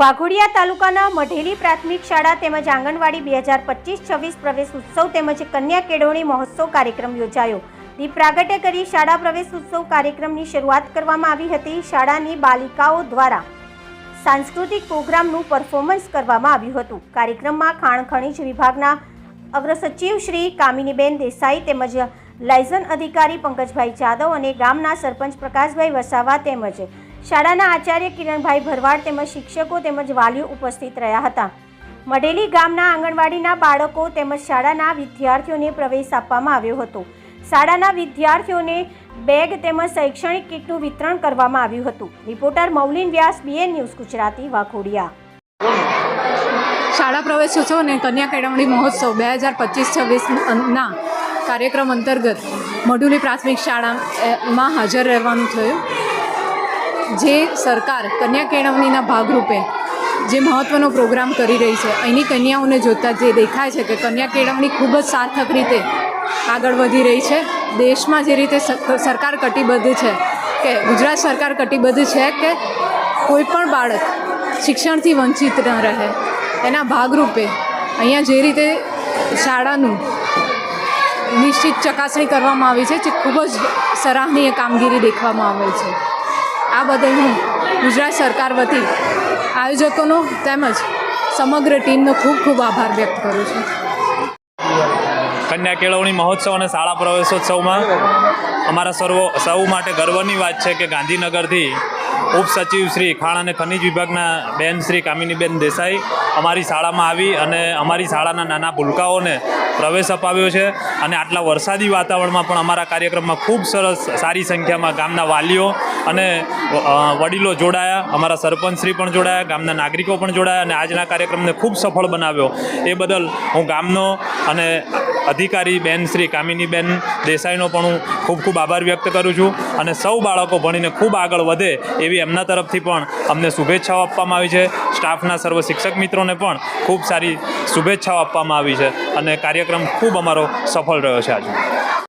વાઘોડિયા તાલુકાના મઢેલી પ્રાથમિક શાળા તેમજ આંગણવાડી બે હજાર પચીસ છવ્વીસ પ્રવેશ ઉત્સવ તેમજ કન્યા કેળવણી મહોત્સવ કાર્યક્રમ યોજાયો. દીપ પ્રાગટ્ય કરી શાળા પ્રવેશ ઉત્સવ કાર્યક્રમની શરૂઆત કરવામાં આવી હતી. શાળાની બાલિકાઓ દ્વારા સાંસ્કૃતિક પ્રોગ્રામનું પરફોર્મન્સ કરવામાં આવ્યું હતું. કાર્યક્રમમાં ખાણ ખનિજ વિભાગના અગ્રસચિવ શ્રી કામિનીબેન દેસાઈ તેમજ લાયઝન અધિકારી પંકજભાઈ જાદવ અને ગામના સરપંચ પ્રકાશભાઈ વસાવા તેમજ શાળાના આચાર્ય કિરણભાઈ ભરવાડ તેમજ શિક્ષકો તેમજ વાલીઓ ઉપસ્થિત રહ્યા હતા. મઢેલી ગામના આંગણવાડીના બાળકો તેમજ શાળાના વિદ્યાર્થીઓને પ્રવેશ આપવામાં આવ્યો હતો. શાળાના વિદ્યાર્થીઓને બેગ તેમજ શૈક્ષણિક કીટનું વિતરણ કરવામાં આવ્યું હતું. Reporter Maulin Vyas, B N news Gujarati, Vaghodiya. શાળા પ્રવેશોત્સવ અને કન્યા કેળવણી મહોત્સવ બે હજાર પચીસ છવ્વીસના કાર્યક્રમ અંતર્ગત મઢુલી પ્રાથમિક શાળામાં હાજર રહેવાનું થયું. જે સરકાર કન્યા કેળવણીના ભાગરૂપે જે મહત્ત્વનો પ્રોગ્રામ કરી રહી છે, અહીંની કન્યાઓને જોતાં જે દેખાય છે કે કન્યા કેળવણી ખૂબ જ સાર્થક રીતે આગળ વધી રહી છે. દેશમાં જે રીતે સરકાર કટિબદ્ધ છે કે ગુજરાત સરકાર કટિબદ્ધ છે કે કોઈપણ બાળક શિક્ષણથી વંચિત ન રહે, એના ભાગરૂપે અહીંયા જે રીતે શાળાનું નિશ્ચિત ચકાસણી કરવામાં આવી છે, જે ખૂબ જ સરાહનીય કામગીરી દેખવામાં આવે છે. આ બદલ હું ગુજરાત સરકાર વતી આયોજકોનો તેમજ સમગ્ર ટીમનો ખૂબ ખૂબ આભાર વ્યક્ત કરું છું. કન્યા કેળવણી મહોત્સવ અને શાળા પ્રવેશોત્સવમાં અમારા સર્વ સૌ માટે ગર્વની વાત છે કે ગાંધીનગરથી ઉપસચિવ શ્રી ખાણ અને ખનિજ વિભાગના બેન શ્રી કામિનીબેન દેસાઈ અમારી શાળામાં આવી અને અમારી શાળાના નાના ભૂલકાઓને પ્રવેશ અપાવ્યો છે અને આટલા વરસાદી વાતાવરણમાં પણ અમારા કાર્યક્રમમાં ખૂબ સરસ સારી સંખ્યામાં ગામના વાલીઓ અને વડીલો જોડાયા, અમારા સરપંચશ્રી પણ જોડાયા, ગામના નાગરિકો પણ જોડાયા અને આજના કાર્યક્રમને ખૂબ સફળ બનાવ્યો. એ બદલ હું ગામનો અને અધિકારી બેન શ્રી કામિનીબેન દેસાઈનો પણ હું ખૂબ ખૂબ આભાર વ્યક્ત કરું છું અને સૌ બાળકો ભણીને ખૂબ આગળ વધે એવી એમના તરફથી પણ અમને શુભેચ્છાઓ આપવામાં આવી છે. સ્ટાફના સર્વ શિક્ષક મિત્રોને પણ ખૂબ સારી શુભેચ્છાઓ આપવામાં આવી છે અને કાર્યક્રમ ખૂબ અમારો સફળ રહ્યો છે આજે